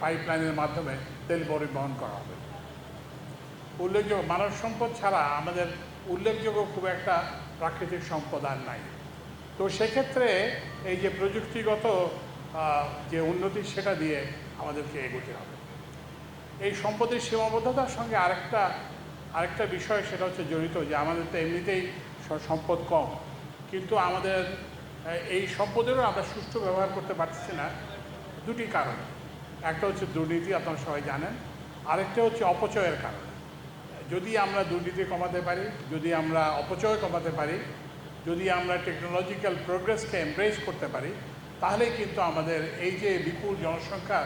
পাইপলাইনের মাধ্যমে তেল পরিবহন করা হবে। উল্লেখযোগ্য মানব সম্পদ ছাড়া আমাদের উল্লেখযোগ্য খুব একটা প্রাকৃতিক সম্পদ আর নাই। তো সেক্ষেত্রে এই যে প্রযুক্তিগত যে উন্নতি সেটা দিয়ে আমাদেরকে এগোতে হবে। এই সম্পদের সীমাবদ্ধতার সঙ্গে আরেকটা আরেকটা বিষয় সেটা হচ্ছে জড়িত, যে আমাদের তো এমনিতেই সম্পদ কম। কিন্তু আমাদের এই সম্পদেরও আমরা সুষ্ঠু ব্যবহার করতে পারছি না। দুটি কারণ। একটা হচ্ছে দুর্নীতি, আপনারা সবাই জানেন। আরেকটা হচ্ছে অপচয়ের কারণ। যদি আমরা দুর্নীতি কমাতে পারি, যদি আমরা অপচয় কমাতে পারি, যদি আমরা টেকনোলজিক্যাল প্রোগ্রেসকে এমব্রেস করতে পারি তাহলেই কিন্তু আমাদের এই যে বিপুল জনসংখ্যা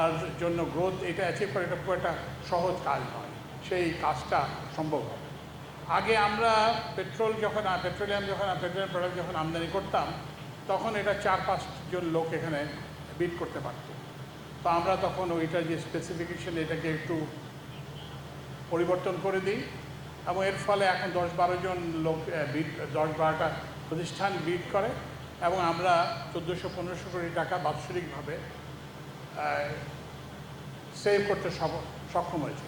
আর জন্য গ্রোথ এটা অ্যাচিভ করা এটা খুব একটা সহজ কাজ নয়। সেই কাজটা সম্ভব হবে। আগে আমরা পেট্রোল যখন পেট্রোলিয়াম যখন পেট্রোলিয়াম প্রোডাক্ট যখন আমদানি করতাম, তখন এটা চার পাঁচজন লোক এখানে বিট করতে পারত। তো আমরা তখন ওইটার যে স্পেসিফিকেশন এটাকে একটু পরিবর্তন করে দিই এবং এর ফলে এখন দশ বারো জন লোক বিট দশ বারোটা প্রতিষ্ঠান বিট করে। এবং আমরা চোদ্দোশো, পনেরোশো কোটি টাকা বাৎসরিকভাবে সেভ করতে সক্ষম হয়েছে।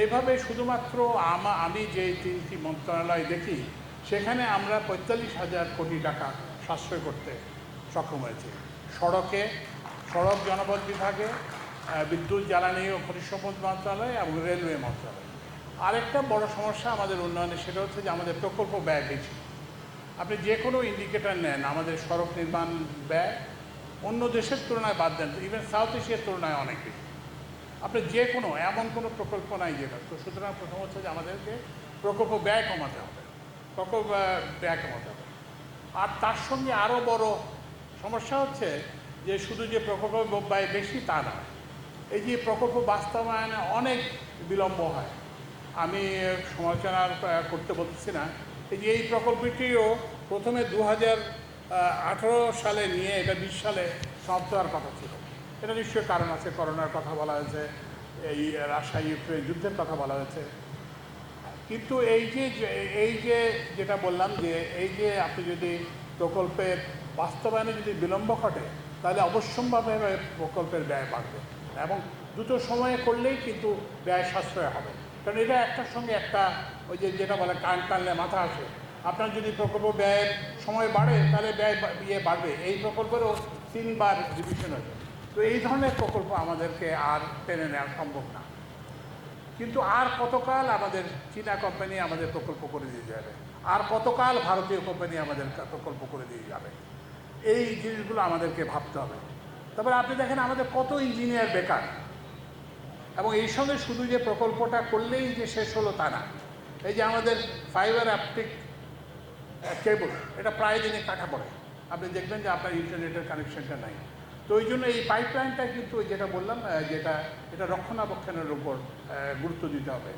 এইভাবে শুধুমাত্র আমা, আমি যে তিনটি মন্ত্রণালয় দেখি, সেখানে আমরা পঁয়তাল্লিশ হাজার কোটি টাকা সাশ্রয় করতে সক্ষম হয়েছে। সড়কে, সড়ক জনপদ বিভাগে বিদ্যুৎ, জ্বালানি ও খনিজ সম্পদ মন্ত্রণালয় এবং রেলওয়ে মন্ত্রণালয়। আরেকটা বড় সমস্যা আমাদের উন্নয়নে, সেটা হচ্ছে যে আমাদের প্রকল্প ব্যয় বেশি। আপনি যে কোনো ইন্ডিকেটার নেন, আমাদের সড়ক নির্মাণ ব্যয় অন্য দেশের তুলনায় বাদ দেন ইভেন সাউথ এশিয়ার তুলনায় অনেক বেশি। আপনি যে কোনো, এমন কোনো প্রকল্প নাই যেটা তো সুতরাং প্রথম হচ্ছে যে আমাদেরকে প্রকল্প ব্যয় কমাতে হবে। প্রকল্প ব্যয় কমাতে হবে। আর তার সঙ্গে আরও বড় সমস্যা হচ্ছে যে শুধু যে প্রকল্প ব্যয় বেশি তা নয়, এই যে প্রকল্প বাস্তবায়নে অনেক বিলম্ব হয়। আমি সমালোচনা করতে বলতেছি না। এই যে এই প্রকল্পটিও প্রথমে দু হাজার আঠেরো সালে নিয়ে এটা বিশ সালে সমাপ্ত হওয়ার কথা ছিল। এটা নিশ্চয়ই কারণ আছে, করোনার কথা বলা হয়েছে, এই রাশিয়া ইউক্রেন যুদ্ধের কথা বলা হয়েছে। কিন্তু এই যে এই যে যেটা বললাম যে, এই যে আপনি যদি প্রকল্পের বাস্তবায়নে যদি বিলম্ব ঘটে, তাহলে অবশ্যম্ভাবে প্রকল্পের ব্যয় বাড়বে এবং দ্রুত সময়ে করলেই কিন্তু ব্যয় সাশ্রয় হবে। কারণ এটা একটার সঙ্গে একটা, ওই যে যেটা বলে কান টানলে মাথা আসে। আপনার যদি প্রকল্প ব্যয়ের সময় বাড়ে, তাহলে ব্যয় ইয়ে বাড়বে। এই প্রকল্পেরও তিনবার রিভিশন হয়েছে। তো এই ধরনের প্রকল্প আমাদেরকে আর টেনে নেওয়া সম্ভব না। কিন্তু আর কতকাল আমাদের চীনা কোম্পানি আমাদের প্রকল্প করে দিয়ে যাবে? আর কতকাল ভারতীয় কোম্পানি আমাদের প্রকল্প করে দিয়ে যাবে? এই জিনিসগুলো আমাদেরকে ভাবতে হবে। তারপরে আপনি দেখেন আমাদের কত ইঞ্জিনিয়ার বেকার। এবং এই সঙ্গে শুধু যে প্রকল্পটা করলেই যে শেষ হলো তা না। এই যে আমাদের ফাইবার অ্যাপটিক কেবল এটা প্রায় দিনে কাটা পড়ে। আপনি দেখবেন যে আপনার ইন্টারনেটের কানেকশনটা নাই। তো ওই জন্য এই পাইপলাইনটা কিন্তু যেটা বললাম যেটা, এটা রক্ষণাবেক্ষণের উপর গুরুত্ব দিতে হবে।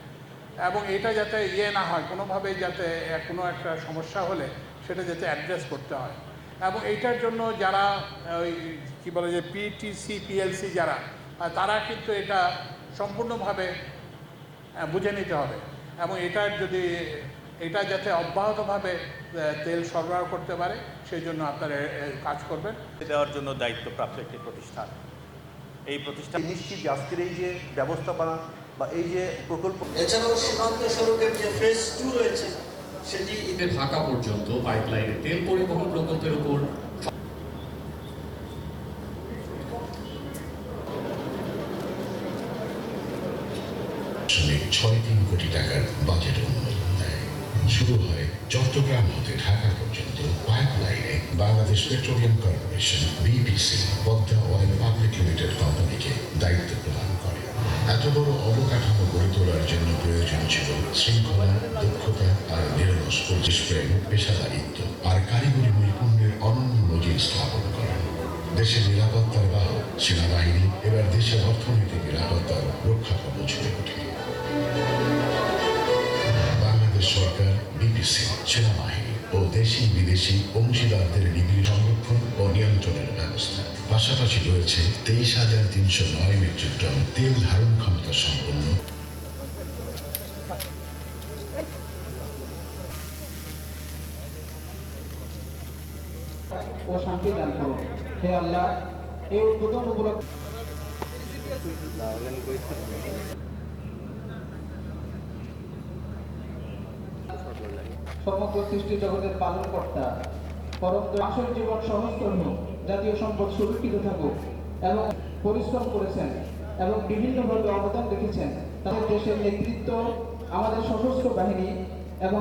এবং এটা যাতে ইয়ে না হয়, কোনোভাবেই যাতে কোনো একটা সমস্যা হলে সেটা যাতে অ্যাড্রেস করতে হয়। এবং এইটার জন্য যারা ওই কী বলে যে পিটিসি পিএলসি যারা তারা কিন্তু এটা সম্পূর্ণভাবে বুঝে নিতে হবে। এবং এটার যদি এটা যাতে অব্যাহতভাবে তেল সরবরাহ করতে পারে সেই জন্য আপনারা কাজ করবেন। দেওয়ার জন্য দায়িত্বপ্রাপ্ত একটি প্রতিষ্ঠান। এই প্রতিষ্ঠান নিশ্চিত যে আজকের এই যে ব্যবস্থাপনা বা এই যে প্রকল্প এছাড়াও সীমান্ত সড়কের যে ফেজ টু রয়েছে সেটি ঢাকা পর্যন্ত পাইপলাইনে তেল পরিবহন প্রকল্পের উপর ছয় তিন কোটি টাকার বাজেট অনুমোদন দেয়। শুরু হয় চট্টগ্রাম হতে ঢাকা পর্যন্ত পাইপ লাইনে Bangladesh petroleum corporation, BPC, Padma oil public limited কোম্পানিকে দায়িত্ব প্রদান করে। এত বড় অবকাঠামো গড়ে তোলার জন্য প্রয়োজন ছিল শৃঙ্খলা, দক্ষতা আর নিরলস প্রেম, পেশাদারিত্ব আর কারিগরি নৈপুণ্যের অনন্য নজির স্থাপন করেন দেশের নিরাপত্তার বাহক, সেনাবাহিনী, এবার দেশের অর্থনৈতিক নিরাপত্তার রক্ষা কবচ হয়ে ওঠে। বাংলাদেশ সরকার বিপিসি সেনাবাহিনী ও দেশি বিদেশি অংশীদারদের নিবিড় সংরক্ষণ ও নিয়ন্ত্রণের ব্যবস্থা। পাশাপাশি রয়েছে তেইশ হাজার তিনশো নয় মেট্রিক টন তেল ধারণ ক্ষমতা সম্পন্ন। ও শান্তি দান করুন হে আল্লাহ, এই উদ্বোধন উপলক্ষে সমগ্র সৃষ্টি জগতের পালন কর্তা পরম আসল জীবন সহজতর জাতীয় সম্পদ সুরক্ষিত থাকুক এবং পরিশ্রম করেছেন এবং বিভিন্নভাবে অবদান রেখেছেন। তাদের দেশের নেতৃত্ব, আমাদের সশস্ত্র বাহিনী এবং